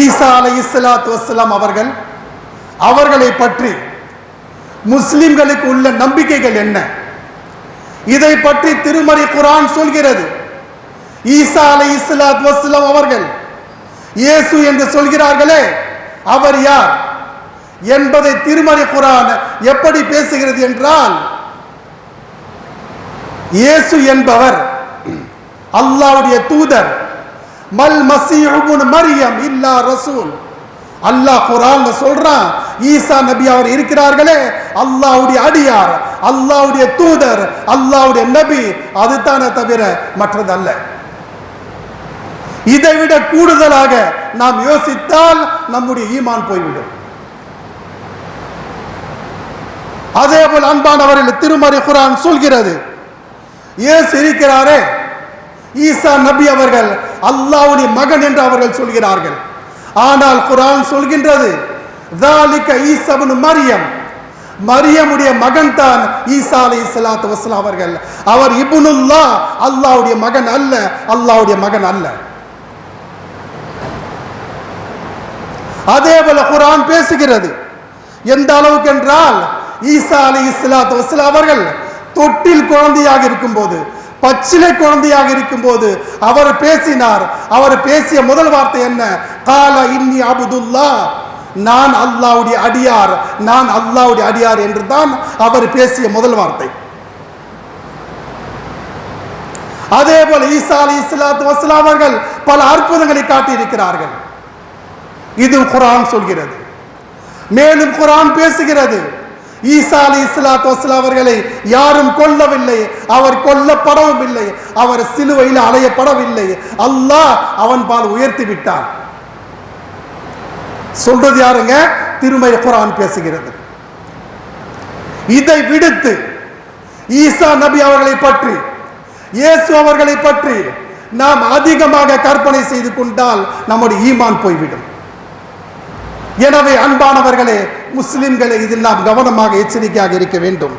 ஈசா அலை இஸ்லாத்து வஸ்லாம் அவர்கள் அவர்களை பற்றி முஸ்லிம்களுக்கு உள்ள நம்பிக்கைகள் என்ன? இதை பற்றி திருமறை குரான் சொல்கிறது. ஈசா அலை இஸ்லாத் வஸ்லாம் அவர்கள் இயேசு என்று சொல்கிறார்களே அவர் யார்? என்பதை திருமறை குரான் எப்படி பேசுகிறது என்றால் இயேசு என்பவர் அல்லாவுடைய தூதர். மல் மசீஹுன் மரியம் இல்லா ரசூல். அல்லாஹ் குரான் சொல்றான் ஈசா நபி அவர் இருக்கிறார்களே அல்லாஹ்வுடைய அடியார் அல்லாவுடைய தூதர் அல்லாஹ்வுடைய நபி அதுதானே தவிர மற்றதல்ல. இதை விட கூடுதலாக நாம் யோசித்தால் நம்முடைய ஈமான் போய்விடும். அதே போல் அன்பானவர்கள் திருமறை குரான் சொல்கிறது ஏசு இருக்கிறாரே ஈசா நபி அவர்கள் அல்லாவுடைய மகன் என்று அவர்கள் சொல்கிறார்கள். ஆனால் குரான் சொல்கின்றது மரியம். மரியமுடைய மகன் தான் ஈசா அலி இஸ்லாத்து வஸ்லாம் அவர்கள். அவர் இபுனுல்லா அல்லாவுடைய மகன் அல்ல அல்லாவுடைய மகன் அல்ல. அதே போல குரான் பேசுகிறது. எந்த அளவுக்கு என்றால் ஈசா அலி இஸ்லாத்து வஸ்லாம் அவர்கள் தொட்டில் குழந்தையாக இருக்கும்போது பச்சிலை குழந்தையாக இருக்கும்போது அவர் பேசினார். அவர் பேசிய முதல் வார்த்தை என்ன? கால இன்னி அபுதுல்லா. நான் அல்லாவுடைய அடியார். நான் அல்லாவுடைய அடியார் என்று தான் அவர் பேசிய முதல் வார்த்தை. அதே போல ஈசா அலி இஸ்லாத்து வஸ்லாம் அவர்கள் பல அற்புதங்களை காட்டியிருக்கிறார்கள். இது குரான் சொல்கிறது. மேலும் குரான் பேசுகிறது. ஈசா அலி இஸ்லாத் வஸ்லாம் அவர்களை யாரும் கொல்லவில்லை. அவர் கொல்லப்படவும் இல்லை அவர் சிலுவையில் அலையப்படவில்லை. அல்லாஹ் அவன் பால் உயர்த்தி விட்டான். சொல்றது யாருங்க? திருமய குரான் பேசுகிறது. இதை விடுத்து ஈசா நபி அவர்களை பற்றி இயேசு அவர்களை பற்றி நாம் அதிகமாக கற்பனை செய்து கொண்டால் நம்முடைய ஈமான் போய்விடும். எனவே அன்பானவர்களே முஸ்லிம்களை இதெல்லாம் கவனமாக எச்சரிக்கையாக இருக்க வேண்டும்.